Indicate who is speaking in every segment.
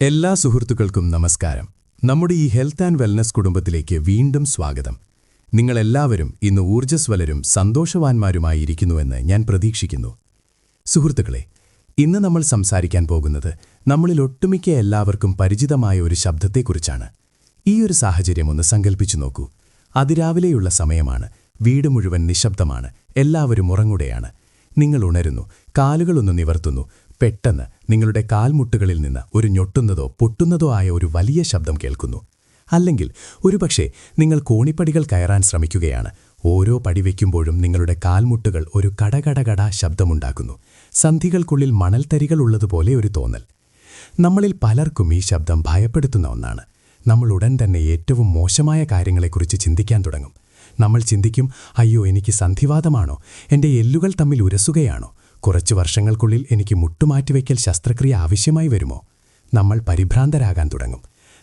Speaker 1: എല്ലാ സുഹൃത്തുക്കൾക്കും നമസ്കാരം. നമ്മുടെ ഈ ഹെൽത്ത് ആൻഡ് വെൽനസ് കുടുംബത്തിലേക്ക് വീണ്ടും സ്വാഗതം. നിങ്ങളെല്ലാവരും ഇന്ന് ഊർജസ്വലരും സന്തോഷവാന്മാരുമായി ഇരിക്കുന്നുവെന്ന് ഞാൻ പ്രതീക്ഷിക്കുന്നു. സുഹൃത്തുക്കളെ ഇന്ന് നമ്മൾ സംസാരിക്കാൻ പോകുന്നത് നമ്മളിൽ ഒട്ടുമിക്ക എല്ലാവർക്കും പരിചിതമായ ഒരു ശബ്ദത്തെക്കുറിച്ചാണ്. ഈ ഒരു സാഹചര്യം ഒന്ന് സങ്കല്പിച്ചു നോക്കൂ. അതിരാവിലെയുള്ള സമയമാണ്. വീട് മുഴുവൻ നിശബ്ദമാണ്. എല്ലാവരും ഉറങ്ങുകയാണ്. നിങ്ങൾ ഉണരുന്നു. കാലുകളൊന്ന് നിവർത്തുന്നു. പെട്ടെന്ന് നിങ്ങളുടെ കാൽമുട്ടുകളിൽ നിന്ന് ഒരു ഞൊട്ടുന്നതോ പൊട്ടുന്നതോ ആയ ഒരു വലിയ ശബ്ദം കേൾക്കുന്നു. അല്ലെങ്കിൽ ഒരുപക്ഷെ നിങ്ങൾ കോണിപ്പടികൾ കയറാൻ ശ്രമിക്കുകയാണ്. ഓരോ പടി വയ്ക്കുമ്പോഴും നിങ്ങളുടെ കാൽമുട്ടുകൾ ഒരു കടകടകട ശബ്ദമുണ്ടാക്കുന്നു. സന്ധികൾക്കുള്ളിൽ മണൽത്തരികൾ ഉള്ളതുപോലെ ഒരു തോന്നൽ. നമ്മളിൽ പലർക്കും ഈ ശബ്ദം ഭയപ്പെടുത്തുന്ന ഒന്നാണ്. നമ്മൾ ഉടൻ തന്നെ ഏറ്റവും മോശമായ കാര്യങ്ങളെക്കുറിച്ച് ചിന്തിക്കാൻ തുടങ്ങും. നമ്മൾ ചിന്തിക്കും അയ്യോ എനിക്ക് സന്ധിവാദമാണോ എന്റെ എല്ലുകൾ തമ്മിൽ ഉരസുകയാണോ? കുറച്ചു വർഷങ്ങൾക്കുള്ളിൽ എനിക്ക് മുട്ടുമാറ്റിവയ്ക്കൽ ശസ്ത്രക്രിയ ആവശ്യമായി വരുമോ? നമ്മൾ പരിഭ്രാന്തരാകാൻ തുടങ്ങും.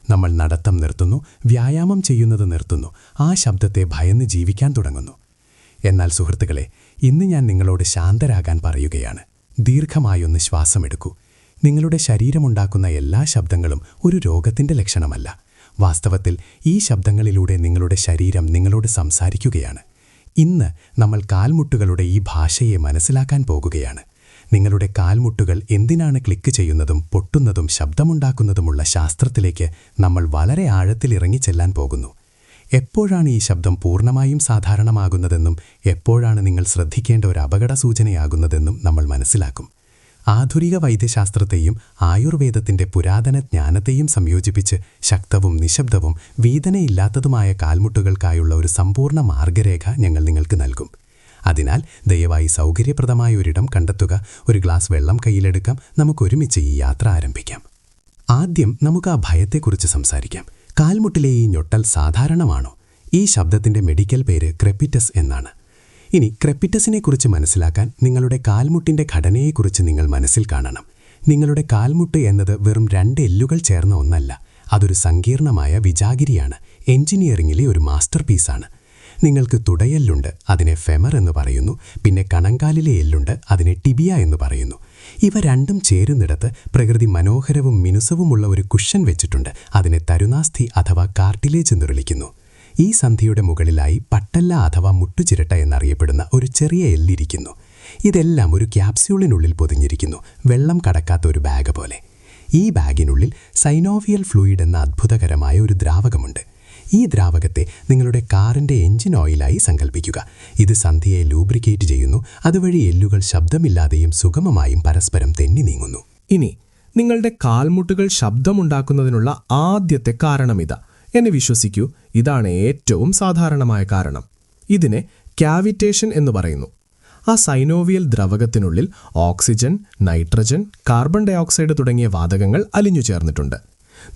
Speaker 1: നമ്മൾ നടത്തം നിർത്തുന്നു വ്യായാമം ചെയ്യുന്നത് നിർത്തുന്നു ആ ശബ്ദത്തെ ഭയന്ന് ജീവിക്കാൻ തുടങ്ങുന്നു. എന്നാൽ സുഹൃത്തുക്കളെ ഇന്ന് ഞാൻ നിങ്ങളോട് ശാന്തരാകാൻ പറയുകയാണ്. ദീർഘമായൊന്ന് ശ്വാസമെടുക്കൂ. നിങ്ങളുടെ ശരീരമുണ്ടാക്കുന്ന എല്ലാ ശബ്ദങ്ങളും ഒരു രോഗത്തിന്റെ ലക്ഷണമല്ല. വാസ്തവത്തിൽ ഈ ശബ്ദങ്ങളിലൂടെ നിങ്ങളുടെ ശരീരം നിങ്ങളോട് സംസാരിക്കുകയാണ്. ഇന്ന് നമ്മൾ കാൽമുട്ടുകളുടെ ഈ ഭാഷയെ മനസ്സിലാക്കാൻ പോകുകയാണ്. നിങ്ങളുടെ കാൽമുട്ടുകൾ എന്തിനാണ് ക്ലിക്ക് ചെയ്യുന്നതും പൊട്ടുന്നതും ശബ്ദമുണ്ടാക്കുന്നതുമുള്ള ശാസ്ത്രത്തിലേക്ക് നമ്മൾ വളരെ ആഴത്തിൽ ഇറങ്ങിച്ചെല്ലാൻ പോകുന്നു. എപ്പോഴാണ് ഈ ശബ്ദം പൂർണമായും സാധാരണമാകുന്നതെന്നും എപ്പോഴാണ് നിങ്ങൾ ശ്രദ്ധിക്കേണ്ട ഒരു അപകട സൂചനയാകുന്നതെന്നും നമ്മൾ മനസ്സിലാക്കും. ആധുനിക വൈദ്യശാസ്ത്രത്തെയും ആയുർവേദത്തിന്റെ പുരാതന ജ്ഞാനത്തെയും സംയോജിപ്പിച്ച് ശക്തവും നിശബ്ദവും വീതനയില്ലാത്തതുമായ കാൽമുട്ടുകൾക്കായുള്ള ഒരു സമ്പൂർണ മാർഗരേഖ ഞങ്ങൾ നിങ്ങൾക്ക് നൽകും. അതിനാൽ ദയവായി സൗകര്യപ്രദമായ ഒരിടം കണ്ടെത്തുക ഒരു ഗ്ലാസ് വെള്ളം കയ്യിലെടുക്കാം നമുക്കൊരുമിച്ച് ഈ യാത്ര ആരംഭിക്കാം. ആദ്യം നമുക്ക് ആ ഭയത്തെക്കുറിച്ച് സംസാരിക്കാം. കാൽമുട്ടിലെ ഈ ഞൊട്ടൽ സാധാരണമാണോ? ഈ ശബ്ദത്തിന്റെ മെഡിക്കൽ പേര് ക്രെപ്പിറ്റസ് എന്നാണ്. ഇനി ക്രെപ്പിറ്റസിനെ കുറിച്ച് മനസ്സിലാക്കാൻ നിങ്ങളുടെ കാൽമുട്ടിന്റെ ഘടനയെക്കുറിച്ച് നിങ്ങൾ മനസ്സിൽ കാണണം. നിങ്ങളുടെ കാൽമുട്ട് എന്നത് വെറും രണ്ട് എല്ലുകൾ ചേർന്ന ഒന്നല്ല അതൊരു സങ്കീർണമായ വിജാഗിരിയാണ് എഞ്ചിനീയറിംഗിലെ ഒരു മാസ്റ്റർ പീസാണ് നിങ്ങൾക്ക് തുടയെല്ലുണ്ട് അതിനെ ഫെമർ എന്ന് പറയുന്നു പിന്നെ കണങ്കാലിലെ എല്ലുണ്ട് അതിനെ ടിബിയ എന്ന് പറയുന്നു. ഇവ രണ്ടും ചേരുന്നിടത്ത് പ്രകൃതി മനോഹരവും മിനുസവുമുള്ള ഒരു കുഷൻ വെച്ചിട്ടുണ്ട് അതിനെ തരുനാസ്ഥി അഥവാ കാർട്ടിലേജ് എന്ന് വിളിക്കുന്നു. ഈ സന്ധിയുടെ മുകളിലായി പട്ടല്ല അഥവാ മുട്ടുചിരട്ട എന്നറിയപ്പെടുന്ന ഒരു ചെറിയ എല്ലിരിക്കുന്നു. ഇതെല്ലാം ഒരു ക്യാപ്സ്യൂളിനുള്ളിൽ പൊതിഞ്ഞിരിക്കുന്നു. വെള്ളം കടക്കാത്ത ഒരു ബാഗ് പോലെ. ഈ ബാഗിനുള്ളിൽ സൈനോവിയൽ ഫ്ലൂയിഡ് എന്ന അത്ഭുതകരമായ ഒരു ദ്രാവകമുണ്ട്. ഈ ദ്രാവകത്തെ നിങ്ങളുടെ കാറിന്റെ എഞ്ചിൻ ഓയിലായി സങ്കല്പിക്കുക ഇത് സന്ധിയെ ലൂബ്രിക്കേറ്റ് ചെയ്യുന്നു. അതുവഴി എല്ലുകൾ ശബ്ദമില്ലാതെയും സുഗമമായും പരസ്പരം തെന്നി നീങ്ങുന്നു.
Speaker 2: ഇനി നിങ്ങളുടെ കാൽമുട്ടുകൾ ശബ്ദമുണ്ടാക്കുന്നതിനുള്ള ആദ്യത്തെ കാരണമിതാ. എന്നെ വിശ്വസിക്കൂ ഇതാണ് ഏറ്റവും സാധാരണമായ കാരണം. ഇതിനെ ക്യാവിറ്റേഷൻ എന്ന് പറയുന്നു. ആ സൈനോവിയൽ ദ്രവകത്തിനുള്ളിൽ ഓക്സിജൻ നൈട്രജൻ കാർബൺ ഡയോക്സൈഡ് തുടങ്ങിയ വാതകങ്ങൾ അലിഞ്ഞു ചേർന്നിട്ടുണ്ട്.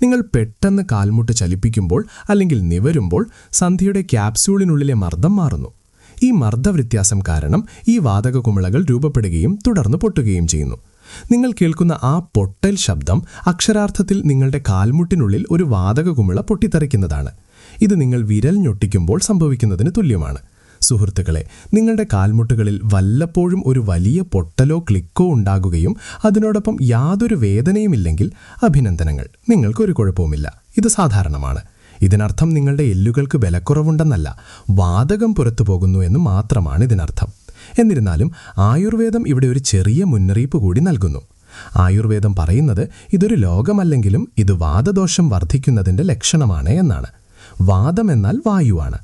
Speaker 2: നിങ്ങൾ പെട്ടെന്ന് കാൽമുട്ട് ചലിപ്പിക്കുമ്പോൾ അല്ലെങ്കിൽ നിവരുമ്പോൾ സന്ധിയുടെ ക്യാപ്സ്യൂളിനുള്ളിലെ മർദ്ദം മാറുന്നു. ഈ മർദ്ദവ്യത്യാസം കാരണം ഈ വാതക കുമിളകൾ രൂപപ്പെടുകയും തുടർന്ന് പൊട്ടുകയും ചെയ്യുന്നു. നിങ്ങൾ കേൾക്കുന്ന ആ പൊട്ടൽ ശബ്ദം അക്ഷരാർത്ഥത്തിൽ നിങ്ങളുടെ കാൽമുട്ടിനുള്ളിൽ ഒരു വാതക കുമിള പൊട്ടിത്തെറിക്കുന്നതാണ്. ഇത് നിങ്ങൾ വിരൽ ഞൊട്ടിക്കുമ്പോൾ സംഭവിക്കുന്നതിന് തുല്യമാണ്. സുഹൃത്തുക്കളെ നിങ്ങളുടെ കാൽമുട്ടുകളിൽ വല്ലപ്പോഴും ഒരു വലിയ പൊട്ടലോ ക്ലിക്കോ ഉണ്ടാകുകയും അതിനോടൊപ്പം യാതൊരു വേദനയുമില്ലെങ്കിൽ അഭിനന്ദനങ്ങൾ. നിങ്ങൾക്കൊരു കുഴപ്പവുമില്ല. ഇത് സാധാരണമാണ്. ഇതിനർത്ഥം നിങ്ങളുടെ എല്ലുകൾക്ക് ബലക്കുറവുണ്ടെന്നല്ല വാതകം പുറത്തു പോകുന്നു എന്ന് മാത്രമാണ് ഇതിനർത്ഥം. എന്നിരുന്നാലും ആയുർവേദം ഇവിടെ ഒരു ചെറിയ മുന്നറിയിപ്പ് കൂടി നൽകുന്നു. ആയുർവേദം പറയുന്നത് ഇതൊരു ലോകമല്ലെങ്കിലും ഇത് വാദദോഷം വർദ്ധിക്കുന്നതിന്റെ ലക്ഷണമാണ് എന്നാണ്. വാദം എന്നാൽ വായുവാണ്.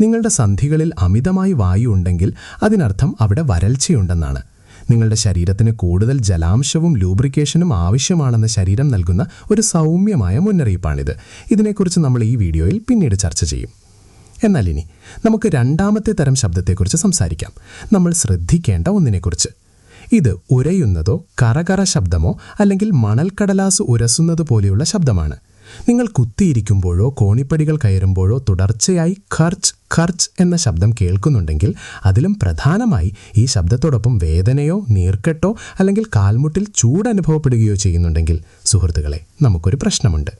Speaker 2: നിങ്ങളുടെ സന്ധികളിൽ അമിതമായി വായു ഉണ്ടെങ്കിൽ അതിനർത്ഥം അവിടെ വരൾച്ചയുണ്ടെന്നാണ്. നിങ്ങളുടെ ശരീരത്തിന് കൂടുതൽ ജലാംശവും ലൂബ്രിക്കേഷനും ആവശ്യമാണെന്ന് ശരീരം നൽകുന്ന ഒരു സൗമ്യമായ മുന്നറിയിപ്പാണിത്. ഇതിനെക്കുറിച്ച് നമ്മൾ ഈ വീഡിയോയിൽ പിന്നീട് ചർച്ച ചെയ്യും. എന്നാൽ ഇനി നമുക്ക് രണ്ടാമത്തെ തരം ശബ്ദത്തെക്കുറിച്ച് സംസാരിക്കാം. നമ്മൾ ശ്രദ്ധിക്കേണ്ട ഒന്നിനെക്കുറിച്ച്. ഇത് ഉരയുന്നതോ കറകറ ശബ്ദമോ അല്ലെങ്കിൽ മണൽക്കടലാസ് ഉരസുന്നത് പോലെയുള്ള ശബ്ദമാണ്. നിങ്ങൾ കുത്തിയിരിക്കുമ്പോഴോ കോണിപ്പടികൾ കയറുമ്പോഴോ തുടർച്ചയായി ഖർച്ച് ഖർച്ച് എന്ന ശബ്ദം കേൾക്കുന്നുണ്ടെങ്കിൽ അതിലും പ്രധാനമായി ഈ ശബ്ദത്തോടൊപ്പം വേദനയോ നീർക്കെട്ടോ അല്ലെങ്കിൽ കാൽമുട്ടിൽ ചൂടനുഭവപ്പെടുകയോ ചെയ്യുന്നുണ്ടെങ്കിൽ സുഹൃത്തുക്കളെ നമുക്കൊരു പ്രശ്നമുണ്ട്.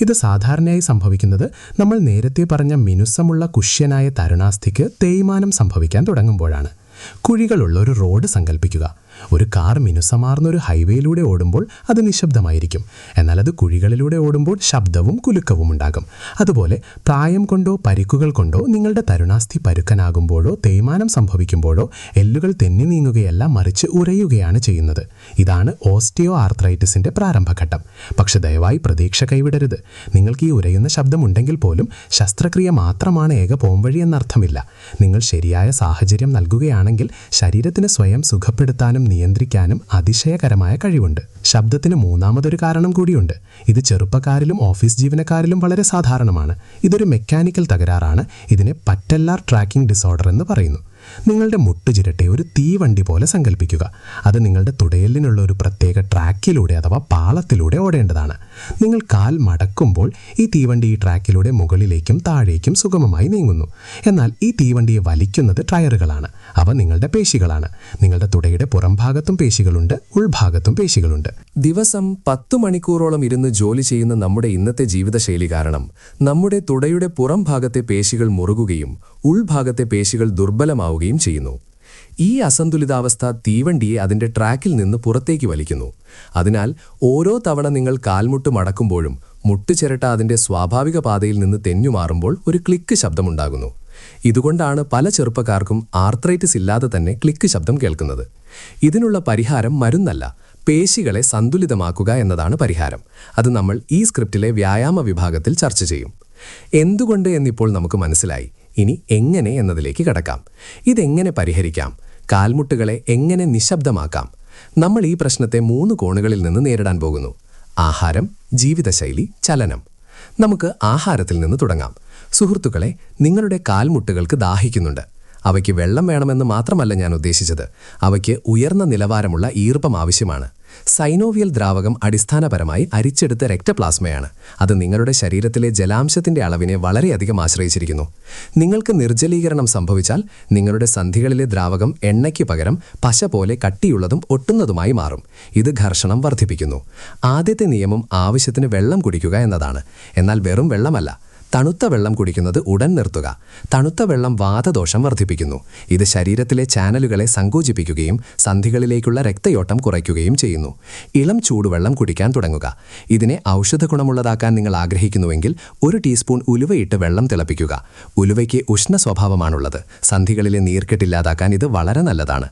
Speaker 2: ഇത് സാധാരണയായി സംഭവിക്കുന്നത് നമ്മൾ നേരത്തെ പറഞ്ഞ മിനുസമുള്ള കുഷ്യനായ തരുണാസ്ഥിക്ക് തേയ്മാനം സംഭവിക്കാൻ തുടങ്ങുമ്പോഴാണ്. കുഴികളുള്ള ഒരു റോഡ് സങ്കല്പിക്കുക ഒരു കാർ മിനുസമാർന്ന ഒരു ഹൈവേയിലൂടെ ഓടുമ്പോൾ അത് നിശബ്ദമായിരിക്കും. എന്നാൽ അത് കുഴികളിലൂടെ ഓടുമ്പോൾ ശബ്ദവും കുലുക്കവും ഉണ്ടാകും. അതുപോലെ പ്രായം കൊണ്ടോ പരിക്കുകൾ കൊണ്ടോ നിങ്ങളുടെ തരുണാസ്ഥി പരുക്കനാകുമ്പോഴോ തേയ്മാനം സംഭവിക്കുമ്പോഴോ എല്ലുകൾ തെന്നി നീങ്ങുകയല്ല മറിച്ച് ഉരയുകയാണ് ചെയ്യുന്നത്. ഇതാണ് ഓസ്റ്റിയോ ആർത്രൈറ്റിസിന്റെ പ്രാരംഭഘട്ടം. പക്ഷെ ദയവായി പ്രതീക്ഷ കൈവിടരുത്. നിങ്ങൾക്ക് ഈ ഉരയുന്ന ശബ്ദമുണ്ടെങ്കിൽ പോലും ശസ്ത്രക്രിയ മാത്രമാണ് ഏക പോംവഴി എന്നർത്ഥമില്ല. നിങ്ങൾ ശരിയായ സാഹചര്യം നൽകുകയാണെങ്കിൽ ശരീരത്തിന് സ്വയം സുഖപ്പെടുത്താനും നിയന്ത്രിക്കാനും അതിശയകരമായ കഴിവുണ്ട്. ശബ്ദത്തിന് മൂന്നാമതൊരു കാരണം കൂടിയുണ്ട്. ഇത് ചെറുപ്പക്കാരിലും ഓഫീസ് ജീവനക്കാരിലും വളരെ സാധാരണമാണ്. ഇതൊരു മെക്കാനിക്കൽ തകരാറാണ്. ഇതിനെ പറ്റല്ലാർ ട്രാക്കിംഗ് ഡിസോർഡർ എന്ന് പറയുന്നു. നിങ്ങളുടെ മുട്ടുചിരട്ടെ ഒരു തീവണ്ടി പോലെ സങ്കല്പിക്കുക അത് നിങ്ങളുടെ തുടയലിനുള്ള ഒരു പ്രത്യേക ട്രാക്കിലൂടെ അഥവാ പാളത്തിലൂടെ ഓടേണ്ടതാണ്. നിങ്ങൾ കാൽ മടക്കുമ്പോൾ ഈ തീവണ്ടി ഈ ട്രാക്കിലൂടെ മുകളിലേക്കും താഴേക്കും സുഗമമായി നീങ്ങുന്നു. എന്നാൽ ഈ തീവണ്ടിയെ വലിക്കുന്നത് ടയറുകളാണ്. അവ നിങ്ങളുടെ പേശികളാണ്. നിങ്ങളുടെ തുടയുടെ പുറംഭാഗത്തും പേശികളുണ്ട് ഉൾഭാഗത്തും പേശികളുണ്ട്.
Speaker 1: ദിവസം പത്തു മണിക്കൂറോളം ഇരുന്ന് ജോലി ചെയ്യുന്ന നമ്മുടെ ഇന്നത്തെ ജീവിതശൈലി കാരണം നമ്മുടെ തുടയുടെ പുറം ഭാഗത്തെ പേശികൾ മുറുകുകയും ഉൾഭാഗത്തെ പേശികൾ ദുർബലമാവുകയും ചെയ്യുന്നു. ഈ അസന്തുലിതാവസ്ഥ തീവണ്ടിയെ അതിന്റെ ട്രാക്കിൽ നിന്ന് പുറത്തേക്ക് വലിക്കുന്നു. അതിനാൽ ഓരോ തവണ നിങ്ങൾ കാൽമുട്ട് മടക്കുമ്പോഴും മുട്ടുചിരട്ട അതിന്റെ സ്വാഭാവിക പാതയിൽ നിന്ന് തെന്നുമാറുമ്പോൾ ഒരു ക്ലിക്ക് ശബ്ദമുണ്ടാകുന്നു. ഇതുകൊണ്ടാണ് പല ചെറുപ്പക്കാർക്കും ആർത്രൈറ്റിസ് ഇല്ലാതെ തന്നെ ക്ലിക്ക് ശബ്ദം കേൾക്കുന്നത്. ഇതിനുള്ള പരിഹാരം മരുന്നല്ല പേശികളെ സന്തുലിതമാക്കുക എന്നതാണ് പരിഹാരം. അത് നമ്മൾ ഈ സ്ക്രിപ്റ്റിലെ വ്യായാമ വിഭാഗത്തിൽ ചർച്ച ചെയ്യും. എന്തുകൊണ്ട് എന്നിപ്പോൾ നമുക്ക് മനസ്സിലായി? ഇനി എങ്ങനെ എന്നതിലേക്ക് കടക്കാം. ഇതെങ്ങനെ പരിഹരിക്കാം? കാൽമുട്ടുകളെ എങ്ങനെ നിശബ്ദമാക്കാം? നമ്മൾ ഈ പ്രശ്നത്തെ മൂന്ന് കോണുകളിൽ നിന്ന് നേരിടാൻ പോകുന്നു. ആഹാരം ജീവിതശൈലി ചലനം. നമുക്ക് ആഹാരത്തിൽ നിന്ന് തുടങ്ങാം. സുഹൃത്തുക്കളെ നിങ്ങളുടെ കാൽമുട്ടുകൾക്ക് ദാഹിക്കുന്നുണ്ട്. അവയ്ക്ക് വെള്ളം വേണമെന്ന് മാത്രമല്ല ഞാൻ ഉദ്ദേശിച്ചത്. അവയ്ക്ക് ഉയർന്ന നിലവാരമുള്ള ഈർപ്പം ആവശ്യമാണ്. സൈനോവിയൽ ദ്രാവകം അടിസ്ഥാനപരമായി അരിച്ചെടുത്ത രക്തപ്ലാസ്മയാണ്. അത് നിങ്ങളുടെ ശരീരത്തിലെ ജലാംശത്തിന്റെ അളവിനെ വളരെയധികം ആശ്രയിച്ചിരിക്കുന്നു. നിങ്ങൾക്ക് നിർജലീകരണം സംഭവിച്ചാൽ നിങ്ങളുടെ സന്ധികളിലെ ദ്രാവകം എണ്ണയ്ക്ക് പകരം പശ പോലെ കട്ടിയുള്ളതും ഒട്ടുന്നതുമായി മാറും. ഇത് ഘർഷണം വർദ്ധിപ്പിക്കുന്നു. ആദ്യത്തെ നിയമം ആവശ്യത്തിന് വെള്ളം കുടിക്കുക എന്നതാണ്. എന്നാൽ വെറും വെള്ളമല്ല. തണുത്ത വെള്ളം കുടിക്കുന്നത് ഉടൻ നിർത്തുക. തണുത്ത വെള്ളം വാതദോഷം വർദ്ധിപ്പിക്കുന്നു. ഇത് ശരീരത്തിലെ ചാനലുകളെ സങ്കോചിപ്പിക്കുകയും സന്ധികളിലേക്കുള്ള രക്തയോട്ടം കുറയ്ക്കുകയും ചെയ്യുന്നു. ഇളം ചൂടുവെള്ളം കുടിക്കാൻ തുടങ്ങുക. ഇതിനെ ഔഷധ ഗുണമുള്ളതാക്കാൻ നിങ്ങൾ ആഗ്രഹിക്കുന്നുവെങ്കിൽ ഒരു ടീസ്പൂൺ ഉലുവയിട്ട് വെള്ളം തിളപ്പിക്കുക. ഉലുവയ്ക്ക് ഉഷ്ണ സ്വഭാവമാണുള്ളത്. സന്ധികളിലെ നീർക്കെട്ടില്ലാതാക്കാൻ ഇത് വളരെ നല്ലതാണ്.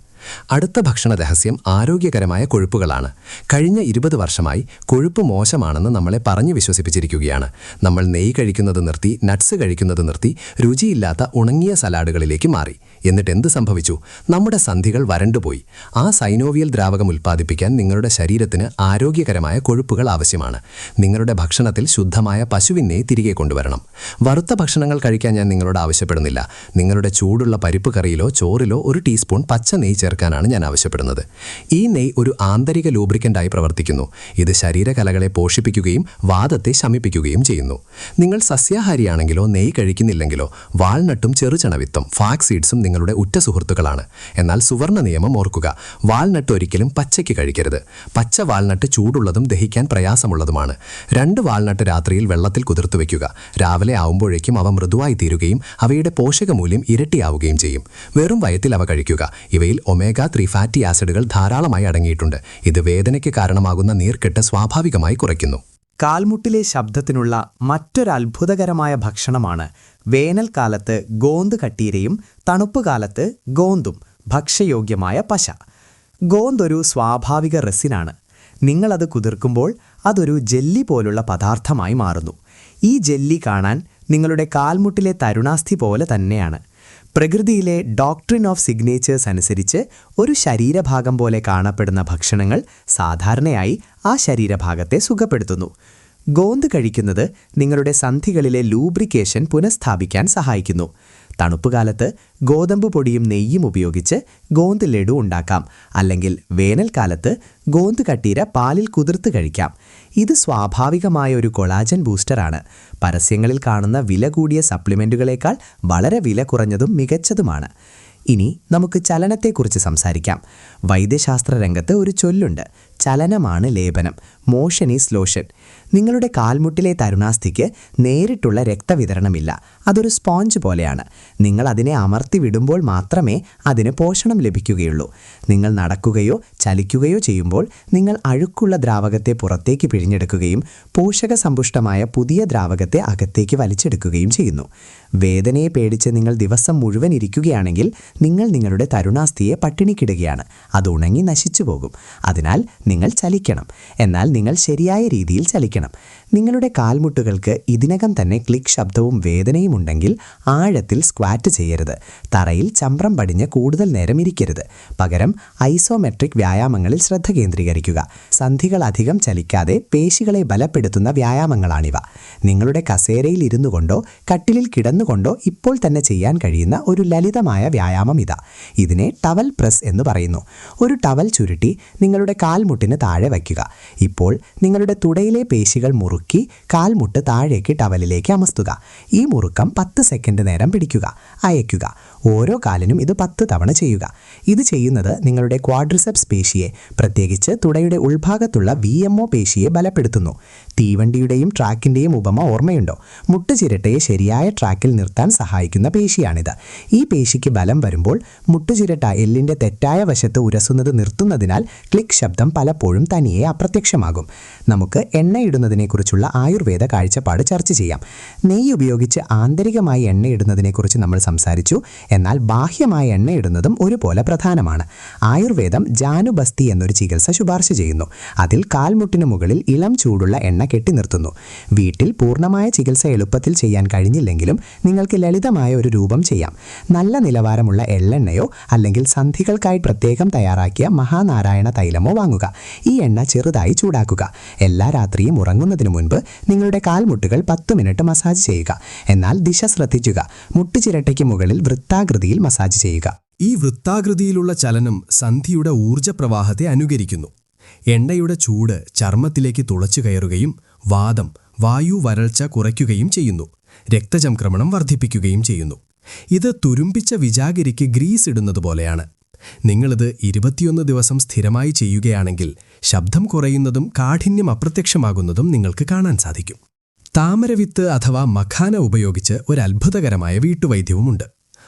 Speaker 1: അടുത്ത ഭക്ഷണ രഹസ്യം ആരോഗ്യകരമായ കൊഴുപ്പുകളാണ്. കഴിഞ്ഞ ഇരുപത് വർഷമായി കൊഴുപ്പ് മോശമാണെന്ന് നമ്മളെ പറഞ്ഞു വിശ്വസിപ്പിച്ചിരിക്കുകയാണ്. നമ്മൾ നെയ്യ് കഴിക്കുന്നത് നിർത്തി നട്ട്സ് കഴിക്കുന്നത് നിർത്തി രുചിയില്ലാത്ത ഉണങ്ങിയ സലാഡുകളിലേക്ക് മാറി. എന്നിട്ട് എന്ത് സംഭവിച്ചു? നമ്മുടെ സന്ധികൾ വരണ്ടുപോയി. ആ സൈനോവിയൽ ദ്രാവകം ഉൽപ്പാദിപ്പിക്കാൻ നിങ്ങളുടെ ശരീരത്തിന് ആരോഗ്യകരമായ കൊഴുപ്പുകൾ ആവശ്യമാണ്. നിങ്ങളുടെ ഭക്ഷണത്തിൽ ശുദ്ധമായ പശുവിനെ തിരികെ കൊണ്ടുവരണം. വറുത്ത ഭക്ഷണങ്ങൾ കഴിക്കാൻ ഞാൻ നിങ്ങളോട് ആവശ്യപ്പെടുന്നില്ല. നിങ്ങളുടെ ചൂടുള്ള പരിപ്പ് കറിയിലോ ചോറിലോ ഒരു ടീസ്പൂൺ പച്ച നെയ്യ് ചേർക്കാനാണ് ഞാൻ ആവശ്യപ്പെടുന്നത്. ഈ നെയ്യ് ഒരു ആന്തരിക ലൂബ്രിക്കന്റായി പ്രവർത്തിക്കുന്നു. ഇത് ശരീരകലകളെ പോഷിപ്പിക്കുകയും വാദത്തെ ശമിപ്പിക്കുകയും ചെയ്യുന്നു. നിങ്ങൾ സസ്യാഹാരിയാണെങ്കിലോ നെയ്യ് കഴിക്കുന്നില്ലെങ്കിലോ വാൾനട്ടും ചെറുചണവിത്തും ഫാക്സ് സീഡ്സും നിങ്ങളുടെ ഉറ്റ സുഹൃത്തുക്കളാണ്. എന്നാൽ സുവർണ നിയമം ഓർക്കുക വാൽനട്ട് ഒരിക്കലും പച്ചയ്ക്ക് കഴിക്കരുത്. പച്ച വാൽനട്ട് ചൂടുള്ളതും ദഹിക്കാൻ പ്രയാസമുള്ളതുമാണ്. രണ്ട് വാൽനട്ട് രാത്രിയിൽ വെള്ളത്തിൽ കുതിർത്തു വയ്ക്കുക രാവിലെ ആവുമ്പോഴേക്കും അവ മൃദുവായി തീരുകയും അവയുടെ പോഷകമൂല്യം ഇരട്ടിയാവുകയും ചെയ്യും. വെറും വയത്തിൽ അവ കഴിക്കുക. ഇവയിൽ ഒമേഗ ത്രീ ഫാറ്റി ആസിഡുകൾ ധാരാളമായി അടങ്ങിയിട്ടുണ്ട്. ഇത് വേദനയ്ക്ക് കാരണമാകുന്ന നീർക്കെട്ട് സ്വാഭാവികമായി കുറയ്ക്കുന്നു.
Speaker 3: കാൽമുട്ടിലെ ശബ്ദത്തിനുള്ള മറ്റൊരത്ഭുതകരമായ ഭക്ഷണമാണ് വേനൽക്കാലത്ത് ഗോന്ത് കട്ടീരയും തണുപ്പുകാലത്ത് ഗോന്തും ഭക്ഷ്യയോഗ്യമായ പശ. ഗോന്തൊരു സ്വാഭാവിക റെസിനാണ്. നിങ്ങളത് കുതിർക്കുമ്പോൾ അതൊരു ജെല്ലി പോലുള്ള പദാർത്ഥമായി മാറുന്നു. ഈ ജെല്ലി കാണാൻ നിങ്ങളുടെ കാൽമുട്ടിലെ തരുണാസ്ഥി പോലെ തന്നെയാണ്. പ്രകൃതിയിലെ ഡോക്ട്രിൻ ഓഫ് സിഗ്നേച്ചേഴ്സ് അനുസരിച്ച് ഒരു ശരീരഭാഗം പോലെ കാണപ്പെടുന്ന ഭക്ഷണങ്ങൾ സാധാരണയായി ആ ശരീരഭാഗത്തെ സുഖപ്പെടുത്തുന്നു. ഗോന്ത് കഴിക്കുന്നത് നിങ്ങളുടെ സന്ധികളിലെ ലൂബ്രിക്കേഷൻ പുനഃസ്ഥാപിക്കാൻ സഹായിക്കുന്നു. തണുപ്പുകാലത്ത് ഗോതമ്പ് പൊടിയും നെയ്യും ഉപയോഗിച്ച് ഗോന്ത് ലഡു ഉണ്ടാക്കാം. അല്ലെങ്കിൽ വേനൽക്കാലത്ത് ഗോന്ത് കട്ടീര പാലിൽ കുതിർത്ത് കഴിക്കാം. ഇത് സ്വാഭാവികമായ ഒരു കൊളാജൻ ബൂസ്റ്ററാണ് പരസ്യങ്ങളിൽ കാണുന്ന വില കൂടിയ സപ്ലിമെന്റുകളേക്കാൾ വളരെ വില കുറഞ്ഞതും മികച്ചതുമാണ്. ഇനി നമുക്ക് ചലനത്തെക്കുറിച്ച് സംസാരിക്കാം. വൈദ്യശാസ്ത്ര രംഗത്ത് ഒരു ചൊല്ലുണ്ട്. ചലനമാണ് ലേപനം മോഷൻ ഈസ് ലോഷൻ. നിങ്ങളുടെ കാൽമുട്ടിലെ തരുണാസ്ഥിക്ക് നേരിട്ടുള്ള രക്തവിതരണമില്ല അതൊരു സ്പോഞ്ച് പോലെയാണ്. നിങ്ങൾ അതിനെ അമർത്തി വിടുമ്പോൾ മാത്രമേ അതിന് പോഷണം ലഭിക്കുകയുള്ളൂ. നിങ്ങൾ നടക്കുകയോ ചലിക്കുകയോ ചെയ്യുമ്പോൾ നിങ്ങൾ അഴുക്കുള്ള ദ്രാവകത്തെ പുറത്തേക്ക് പിഴിഞ്ഞെടുക്കുകയും പോഷക സമ്പുഷ്ടമായ പുതിയ ദ്രാവകത്തെ അകത്തേക്ക് വലിച്ചെടുക്കുകയും ചെയ്യുന്നു. വേദനയെ പേടിച്ച് നിങ്ങൾ ദിവസം മുഴുവൻ ഇരിക്കുകയാണെങ്കിൽ നിങ്ങൾ നിങ്ങളുടെ തരുണാസ്ഥിയെ പട്ടിണിക്കിടുകയാണ് അത് ഉണങ്ങി നശിച്ചു പോകും അതിനാൽ നിങ്ങൾ ചലിക്കണം. എന്നാൽ നിങ്ങൾ ശരിയായ രീതിയിൽ ചലിക്കണം. നിങ്ങളുടെ കാൽമുട്ടുകൾക്ക് ഇതിനകം തന്നെ ക്ലിക്ക് ശബ്ദവും വേദനയും ഉണ്ടെങ്കിൽ ആഴത്തിൽ സ്ക്വാറ്റ് ചെയ്യരുത്. തറയിൽ ചമ്പ്രം പടിഞ്ഞ് കൂടുതൽ നേരം ഇരിക്കരുത്. പകരം ഐസോമെട്രിക് വ്യായാമങ്ങളിൽ ശ്രദ്ധ കേന്ദ്രീകരിക്കുക. സന്ധികൾ അധികം ചലിക്കാതെ പേശികളെ ബലപ്പെടുത്തുന്ന വ്യായാമങ്ങളാണിവ. നിങ്ങളുടെ കസേരയിൽ ഇരുന്നു കൊണ്ടോ കട്ടിലിൽ കിടന്നുകൊണ്ടോ ഇപ്പോൾ തന്നെ ചെയ്യാൻ കഴിയുന്ന ഒരു ലളിതമായ വ്യായാമം ഇതാ. ഇതിനെ ടവൽ പ്രസ് എന്ന് പറയുന്നു. ഒരു ടവൽ ചുരുട്ടി നിങ്ങളുടെ കാൽമുട്ടിന് താഴെ വയ്ക്കുക. ഇപ്പോൾ നിങ്ങളുടെ തുടയിലെ പേശികൾ മുറുക്കി കാൽമുട്ട് താഴേക്ക് ടവലിലേക്ക് അമസ്തുക ഈ മുറുക്കം പത്ത് സെക്കൻഡ് നേരം പിടിക്കുക. അയക്കുക ഓരോ കാലിനും ഇത് പത്ത് തവണ ചെയ്യുക. ഇത് ചെയ്യുന്നത് നിങ്ങളുടെ ക്വാഡ്രിസെപ്സ് പേശിയെ പ്രത്യേകിച്ച് തുടയുടെ ഉൾഭാഗത്തുള്ള വി എം ഒ പേശിയെ ബലപ്പെടുത്തുന്നു. തീവണ്ടിയുടെയും ട്രാക്കിന്റെയും ഉപമ ഓർമ്മയുണ്ടോ? മുട്ടുചിരട്ടയെ ശരിയായ ട്രാക്കിൽ നിർത്താൻ സഹായിക്കുന്ന പേശിയാണിത്. ഈ പേശിക്ക് ബലം വരുമ്പോൾ മുട്ടുചിരട്ട എല്ലിന്റെ തെറ്റായ വശത്ത് ഉരസുന്നത് നിർത്തുന്നതിനാൽ ക്ലിക്ക് ശബ്ദം പലപ്പോഴും തനിയെ അപ്രത്യക്ഷമാകും. നമുക്ക് എണ്ണയിടുന്നതിനെക്കുറിച്ചുള്ള ആയുർവേദ കാഴ്ചപ്പാട് ചർച്ച ചെയ്യാം. നെയ്യ് ഉപയോഗിച്ച് ആന്തരികമായി എണ്ണയിടുന്നതിനെക്കുറിച്ച് നമ്മൾ സംസാരിച്ചു. എന്നാൽ ബാഹ്യമായ എണ്ണയിടുന്നതും ഒരുപോലെ പ്രധാനമാണ്. ആയുർവേദം ജാനുബസ്തി എന്നൊരു ചികിത്സ ശുപാർശ ചെയ്യുന്നു. അതിൽ കാൽമുട്ടിനു മുകളിൽ ഇളം ചൂടുള്ള എണ്ണ കെട്ടി നിർത്തുന്നു വീട്ടിൽ പൂർണമായ ചികിത്സ എളുപ്പത്തിൽ ചെയ്യാൻ കഴിഞ്ഞില്ലെങ്കിലും നിങ്ങൾക്ക് ലളിതമായ ഒരു രൂപം ചെയ്യാം. നല്ല നിലവാരമുള്ള എള്ളെണ്ണയോ അല്ലെങ്കിൽ സന്ധികൾക്കായി പ്രത്യേകം തയ്യാറാക്കിയ മഹാനാരായണ തൈലമോ വാങ്ങുക. ഈ എണ്ണ ചെറുതായി ചൂടാക്കുക. എല്ലാ രാത്രിയും ഉറങ്ങുന്നതിന് മുൻപ് നിങ്ങളുടെ കാൽമുട്ടുകൾ പത്ത് മിനിറ്റ് മസാജ് ചെയ്യുക. എന്നാൽ ദിശ ശ്രദ്ധിക്കുക മുട്ടുചിരട്ടയ്ക്ക് മുകളിൽ വൃത്താകൃതിയിൽ മസാജ് ചെയ്യുക.
Speaker 1: ഈ വൃത്താകൃതിയിലുള്ള ചലനം സന്ധിയുടെ ഊർജപ്രവാഹത്തെ അനുകരിക്കുന്നു. എണ്ണയുടെ ചൂട് ചർമ്മത്തിലേക്ക് തുളച്ചു കയറുകയും വാദം വായു വരൾച്ച കുറയ്ക്കുകയും ചെയ്യുന്നു. രക്തചംക്രമണം വർദ്ധിപ്പിക്കുകയും ചെയ്യുന്നു. ഇത് തുരുമ്പിച്ച വിജാഗിരിക്ക് ഗ്രീസ് ഇടുന്നത് പോലെയാണ്. നിങ്ങളിത് ഇരുപത്തിയൊന്ന് ദിവസം സ്ഥിരമായി ചെയ്യുകയാണെങ്കിൽ ശബ്ദം കുറയുന്നതും കാഠിന്യം അപ്രത്യക്ഷമാകുന്നതും നിങ്ങൾക്ക് കാണാൻ സാധിക്കും. താമരവിത്ത് അഥവാ മഖാന ഉപയോഗിച്ച് ഒരു അത്ഭുതകരമായ വീട്ടുവൈദ്യവുമുണ്ട്.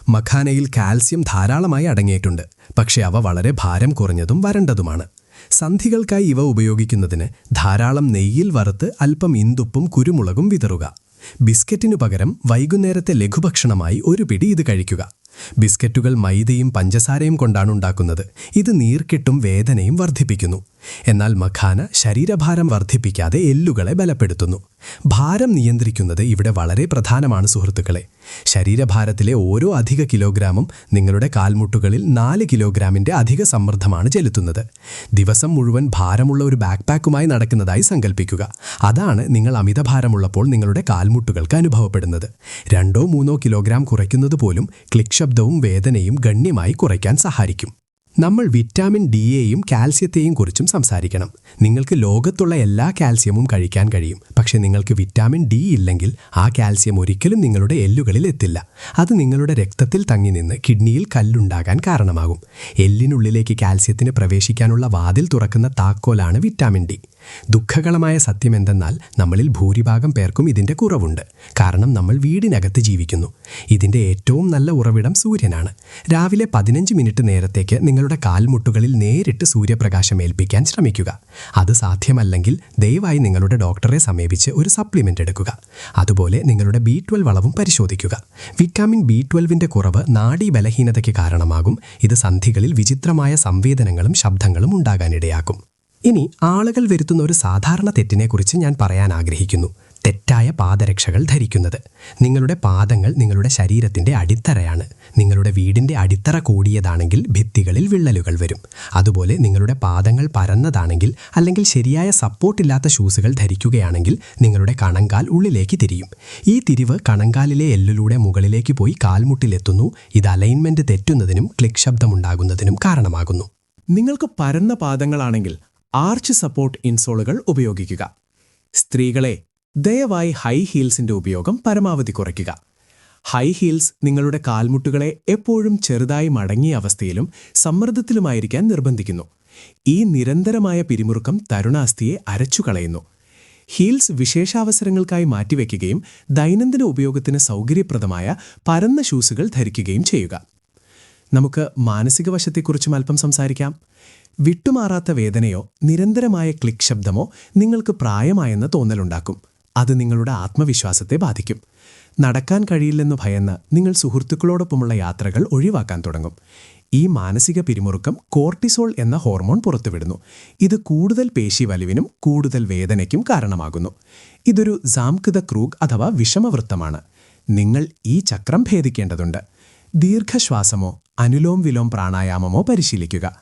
Speaker 1: മഖാനയിൽ കാൽസ്യം ധാരാളമായി അടങ്ങിയിട്ടുണ്ട്. പക്ഷേ അവ വളരെ ഭാരം കുറഞ്ഞതും വരണ്ടതുമാണ്. സന്ധികൾക്കായി ഇവ ഉപയോഗിക്കുന്നതിന് ധാരാളം നെയ്യിൽ വറുത്ത് അല്പം ഇന്തുപ്പും കുരുമുളകും വിതറുക. ബിസ്ക്കറ്റിനു പകരം വൈകുന്നേരത്തെ ലഘുഭക്ഷണമായി ഒരു പിടി ഇത് കഴിക്കുക. ബിസ്ക്കറ്റുകൾ മൈദയും പഞ്ചസാരയും കൊണ്ടാണ് ഉണ്ടാക്കുന്നത്. ഇത് നീർക്കെട്ടും വേദനയും വർദ്ധിപ്പിക്കുന്നു. എന്നാൽ മഖാന ശരീരഭാരം വർദ്ധിപ്പിക്കാതെ എല്ലുകളെ ബലപ്പെടുത്തുന്നു. ഭാരം നിയന്ത്രിക്കുന്നത് ഇവിടെ വളരെ പ്രധാനമാണ് സുഹൃത്തുക്കളെ. ശരീരഭാരത്തിലെ ഓരോ അധിക കിലോഗ്രാമും നിങ്ങളുടെ കാൽമുട്ടുകളിൽ നാല് കിലോഗ്രാമിന്റെ അധിക സമ്മർദ്ദമാണ് ചെലുത്തുന്നത്. ദിവസം മുഴുവൻ ഭാരമുള്ള ഒരു ബാക്ക് പാക്കുമായി നടക്കുന്നതായി സങ്കല്പിക്കുക അതാണ് നിങ്ങൾ അമിതഭാരമുള്ളപ്പോൾ നിങ്ങളുടെ കാൽമുട്ടുകൾക്ക് അനുഭവപ്പെടുന്നത്. രണ്ടോ മൂന്നോ കിലോഗ്രാം കുറയ്ക്കുന്നത് പോലും ക്ലിക്ക് ശബ്ദവും വേദനയും ഗണ്യമായി കുറയ്ക്കാൻ സഹായിക്കും. നമ്മൾ വിറ്റാമിൻ ഡിയെയും കാൽസ്യത്തെയും കുറിച്ചും സംസാരിക്കണം. നിങ്ങൾക്ക് ലോകത്തുള്ള എല്ലാ കാൽസ്യവും കഴിക്കാൻ കഴിയും. പക്ഷേ നിങ്ങൾക്ക് വിറ്റാമിൻ ഡി ഇല്ലെങ്കിൽ ആ കാൽസ്യം ഒരിക്കലും നിങ്ങളുടെ എല്ലുകളിൽ എത്തില്ല. അത് നിങ്ങളുടെ രക്തത്തിൽ തങ്ങി നിന്ന് കിഡ്നിയിൽ കല്ലുണ്ടാകാൻ കാരണമാകും. എല്ലിനുള്ളിലേക്ക് കാൽസ്യത്തിന് പ്രവേശിക്കാനുള്ള വാതിൽ തുറക്കുന്ന താക്കോലാണ് വിറ്റാമിൻ ഡി. ദുഃഖകരമായ സത്യം എന്തെന്നാൽ നമ്മളിൽ ഭൂരിഭാഗം പേർക്കും ഇതിന്റെ കുറവുണ്ട്. കാരണം നമ്മൾ വീടിനകത്ത് ജീവിക്കുന്നു. ഇതിന്റെ ഏറ്റവും നല്ല ഉറവിടം സൂര്യനാണ്. രാവിലെ പതിനഞ്ച് മിനിറ്റ് നേരത്തേക്ക് നിങ്ങളുടെ കാൽമുട്ടുകളിൽ നേരിട്ട് സൂര്യപ്രകാശം ഏൽപ്പിക്കാൻ ശ്രമിക്കുക. അത് സാധ്യമല്ലെങ്കിൽ ദയവായി നിങ്ങളുടെ ഡോക്ടറെ സമീപിച്ച് ഒരു സപ്ലിമെന്റ് എടുക്കുക. അതുപോലെ നിങ്ങളുടെ ബി ട്വൽവ് അളവും പരിശോധിക്കുക. വിറ്റാമിൻ ബി ട്വൽവിന്റെ കുറവ് നാഡീ ബലഹീനതയ്ക്ക് കാരണമാകും. ഇത് സന്ധികളിൽ വിചിത്രമായ സംവേദനങ്ങളും ശബ്ദങ്ങളും ഉണ്ടാകാനിടയാക്കും. ഇനി ആളുകൾ വരുത്തുന്ന ഒരു സാധാരണ തെറ്റിനെക്കുറിച്ച് ഞാൻ പറയാൻ ആഗ്രഹിക്കുന്നു. തെറ്റായ പാദരക്ഷകൾ ധരിക്കുന്നത്. നിങ്ങളുടെ പാദങ്ങൾ നിങ്ങളുടെ ശരീരത്തിന്റെ അടിത്തറയാണ്. നിങ്ങളുടെ വീടിന്റെ അടിത്തറ കൂടിയതാണെങ്കിൽ ഭിത്തികളിൽ വിള്ളലുകൾ വരും. അതുപോലെ നിങ്ങളുടെ പാദങ്ങൾ പരന്നതാണെങ്കിൽ അല്ലെങ്കിൽ ശരിയായ സപ്പോർട്ടില്ലാത്ത ഷൂസുകൾ ധരിക്കുകയാണെങ്കിൽ നിങ്ങളുടെ കണങ്കാൽ ഉള്ളിലേക്ക് തിരിയും. ഈ തിരിവ് കണങ്കാലിലെ എല്ലിലൂടെ മുകളിലേക്ക് പോയി കാൽമുട്ടിലെത്തുന്നു. ഇത് അലൈൻമെന്റ് തെറ്റുന്നതിനും ക്ലിക് ശബ്ദമുണ്ടാകുന്നതിനും കാരണമാകുന്നു.
Speaker 4: നിങ്ങൾക്ക് പരന്ന പാദങ്ങളാണെങ്കിൽ ആർച്ച് സപ്പോർട്ട് ഇൻസോളുകൾ ഉപയോഗിക്കുക. സ്ത്രീകളെ ദയവായി ഹൈ ഹീൽസിന്റെ ഉപയോഗം പരമാവധി കുറയ്ക്കുക. ഹൈ ഹീൽസ് നിങ്ങളുടെ കാൽമുട്ടുകളെ എപ്പോഴും ചെറുതായി മടങ്ങിയ അവസ്ഥയിലും സമ്മർദ്ദത്തിലുമായിരിക്കാൻ നിർബന്ധിക്കുന്നു.
Speaker 1: ഈ നിരന്തരമായ പിരിമുറുക്കം തരുണാസ്ഥിയെ അരച്ചുകളയുന്നു. ഹീൽസ് വിശേഷാവസരങ്ങൾക്കായി മാറ്റിവെക്കുകയും ദൈനംദിന ഉപയോഗത്തിന് സൗകര്യപ്രദമായ പരന്ന ഷൂസുകൾ ധരിക്കുകയും ചെയ്യുക. നമുക്ക് മാനസിക വശത്തെക്കുറിച്ചും അല്പം സംസാരിക്കാം. വിട്ടുമാറാത്ത വേദനയോ നിരന്തരമായ ക്ലിക്ക് ശബ്ദമോ നിങ്ങൾക്ക് പ്രായമായെന്ന തോന്നലുണ്ടാക്കും. അത് നിങ്ങളുടെ ആത്മവിശ്വാസത്തെ ബാധിക്കും. നടക്കാൻ കഴിയില്ലെന്ന് ഭയന്ന് നിങ്ങൾ സുഹൃത്തുക്കളോടൊപ്പമുള്ള യാത്രകൾ ഒഴിവാക്കാൻ തുടങ്ങും. ഈ മാനസിക പിരിമുറുക്കം കോർട്ടിസോൾ എന്ന ഹോർമോൺ പുറത്തുവിടുന്നു. ഇത് കൂടുതൽ പേശി വലിവിനും കൂടുതൽ വേദനയ്ക്കും കാരണമാകുന്നു. ഇതൊരു സാംകൃത ക്രൂഗ് അഥവാ വിഷമവൃത്തമാണ്. നിങ്ങൾ ഈ ചക്രം ഭേദിക്കേണ്ടതുണ്ട്. ദീർഘശ്വാസമോ അനുലോം വിലോം പ്രാണായാമമോ പരിശീലിക്കുക.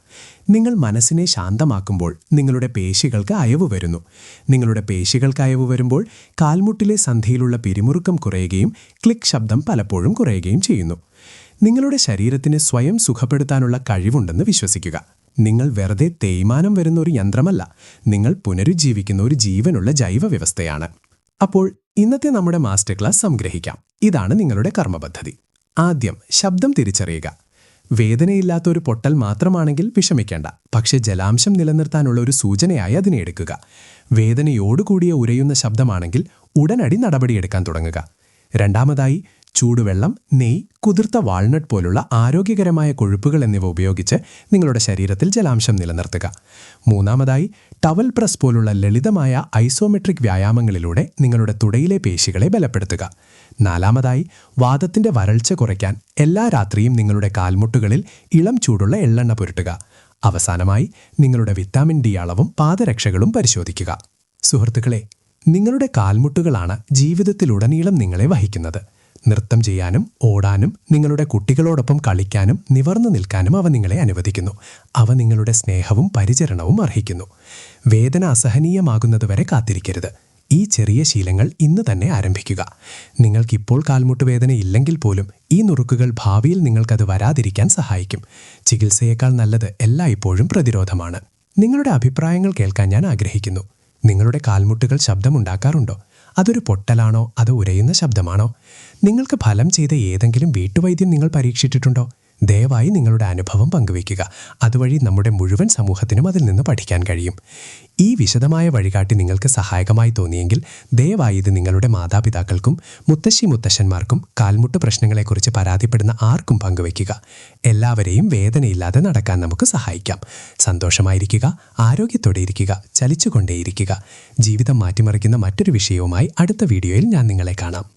Speaker 1: നിങ്ങൾ മനസ്സിനെ ശാന്തമാക്കുമ്പോൾ നിങ്ങളുടെ പേശികൾക്ക് അയവ് വരുന്നു. നിങ്ങളുടെ പേശികൾക്ക് അയവ് വരുമ്പോൾ കാൽമുട്ടിലെ സന്ധിയിലുള്ള പിരിമുറുക്കം കുറയുകയും ക്ലിക്ക് ശബ്ദം പലപ്പോഴും കുറയുകയും ചെയ്യുന്നു. നിങ്ങളുടെ ശരീരത്തിന് സ്വയം സുഖപ്പെടുത്താനുള്ള കഴിവുണ്ടെന്ന് വിശ്വസിക്കുക. നിങ്ങൾ വെറുതെ തേയ്മാനം വരുന്ന ഒരു യന്ത്രമല്ല. നിങ്ങൾ പുനരുജ്ജീവിക്കുന്ന ഒരു ജീവനുള്ള ജൈവ വ്യവസ്ഥയാണ്. അപ്പോൾ ഇന്നത്തെ നമ്മുടെ മാസ്റ്റർ ക്ലാസ് സംഗ്രഹിക്കാം. ഇതാണ് നിങ്ങളുടെ കർമ്മപദ്ധതി. ആദ്യം ശബ്ദം തിരിച്ചറിയുക. വേദനയില്ലാത്ത ഒരു പൊട്ടൽ മാത്രമാണെങ്കിൽ വിഷമിക്കേണ്ട. പക്ഷേ ജലാംശം നിലനിർത്താനുള്ള ഒരു സൂചനയായി അതിനെ എടുക്കുക. വേദനയോടുകൂടിയ ഉരയുന്ന ശബ്ദമാണെങ്കിൽ ഉടനടി നടപടിയെടുക്കാൻ തുടങ്ങുക. രണ്ടാമതായി ചൂടുവെള്ളം നെയ് കുതിർത്ത വാൾനട്ട് പോലുള്ള ആരോഗ്യകരമായ കൊഴുപ്പുകൾ എന്നിവ ഉപയോഗിച്ച് നിങ്ങളുടെ ശരീരത്തിൽ ജലാംശം നിലനിർത്തുക. മൂന്നാമതായി ടവൽ പ്രസ് പോലുള്ള ലളിതമായ ഐസോമെട്രിക് വ്യായാമങ്ങളിലൂടെ നിങ്ങളുടെ തുടയിലെ പേശികളെ ബലപ്പെടുത്തുക. നാലാമതായി വാദത്തിന്റെ വരൾച്ച കുറയ്ക്കാൻ എല്ലാ രാത്രിയും നിങ്ങളുടെ കാൽമുട്ടുകളിൽ ഇളം ചൂടുള്ള എള്ളെണ്ണ പുരട്ടുക. അവസാനമായി നിങ്ങളുടെ വിറ്റാമിൻ ഡി അളവും പാദരക്ഷകളും പരിശോധിക്കുക. സുഹൃത്തുക്കളെ നിങ്ങളുടെ കാൽമുട്ടുകളാണ് ജീവിതത്തിലുടനീളം നിങ്ങളെ വഹിക്കുന്നത്. നൃത്തം ചെയ്യാനും ഓടാനും നിങ്ങളുടെ കുട്ടികളോടൊപ്പം കളിക്കാനും നിവർന്നു നിൽക്കാനും അവ നിങ്ങളെ അനുവദിക്കുന്നു. അവ നിങ്ങളുടെ സ്നേഹവും പരിചരണവും അർഹിക്കുന്നു. വേദന അസഹനീയമാകുന്നതുവരെ കാത്തിരിക്കരുത്. ഈ ചെറിയ ശീലങ്ങൾ ഇന്ന് തന്നെ ആരംഭിക്കുക. നിങ്ങൾക്കിപ്പോൾ കാൽമുട്ട് വേദന ഇല്ലെങ്കിൽ പോലും ഈ നുറുക്കുകൾ ഭാവിയിൽ നിങ്ങൾക്കത് വരാതിരിക്കാൻ സഹായിക്കും. ചികിത്സയേക്കാൾ നല്ലത് എല്ലായ്പ്പോഴും പ്രതിരോധമാണ്. നിങ്ങളുടെ അഭിപ്രായങ്ങൾ കേൾക്കാൻ ഞാൻ ആഗ്രഹിക്കുന്നു. നിങ്ങളുടെ കാൽമുട്ടുകൾ ശബ്ദമുണ്ടാക്കാറുണ്ടോ? അതൊരു പൊട്ടലാണോ? അതോ ഉരയുന്ന ശബ്ദമാണോ? നിങ്ങൾക്ക് ഫലം ചെയ്ത ഏതെങ്കിലും വീട്ടുവൈദ്യം നിങ്ങൾ പരീക്ഷിച്ചിട്ടുണ്ടോ? ദയവായി നിങ്ങളുടെ അനുഭവം പങ്കുവയ്ക്കുക. അതുവഴി നമ്മുടെ മുഴുവൻ സമൂഹത്തിനും അതിൽ നിന്ന് പഠിക്കാൻ കഴിയും. ഈ വിശദമായ വഴികാട്ടി നിങ്ങൾക്ക് സഹായകമായി തോന്നിയെങ്കിൽ ദയവായി ഇത് നിങ്ങളുടെ മാതാപിതാക്കൾക്കും മുത്തശ്ശി മുത്തശ്ശന്മാർക്കും കാൽമുട്ട് പ്രശ്നങ്ങളെക്കുറിച്ച് പരാതിപ്പെടുന്ന ആർക്കും പങ്കുവയ്ക്കുക. എല്ലാവരെയും വേദനയില്ലാതെ നടക്കാൻ നമുക്ക് സഹായിക്കാം. സന്തോഷമായിരിക്കുക ആരോഗ്യത്തോടെ ഇരിക്കുക ചലിച്ചുകൊണ്ടേയിരിക്കുക. ജീവിതം മാറ്റിമറിക്കുന്ന മറ്റൊരു വിഷയവുമായി അടുത്ത വീഡിയോയിൽ ഞാൻ നിങ്ങളെ കാണാം.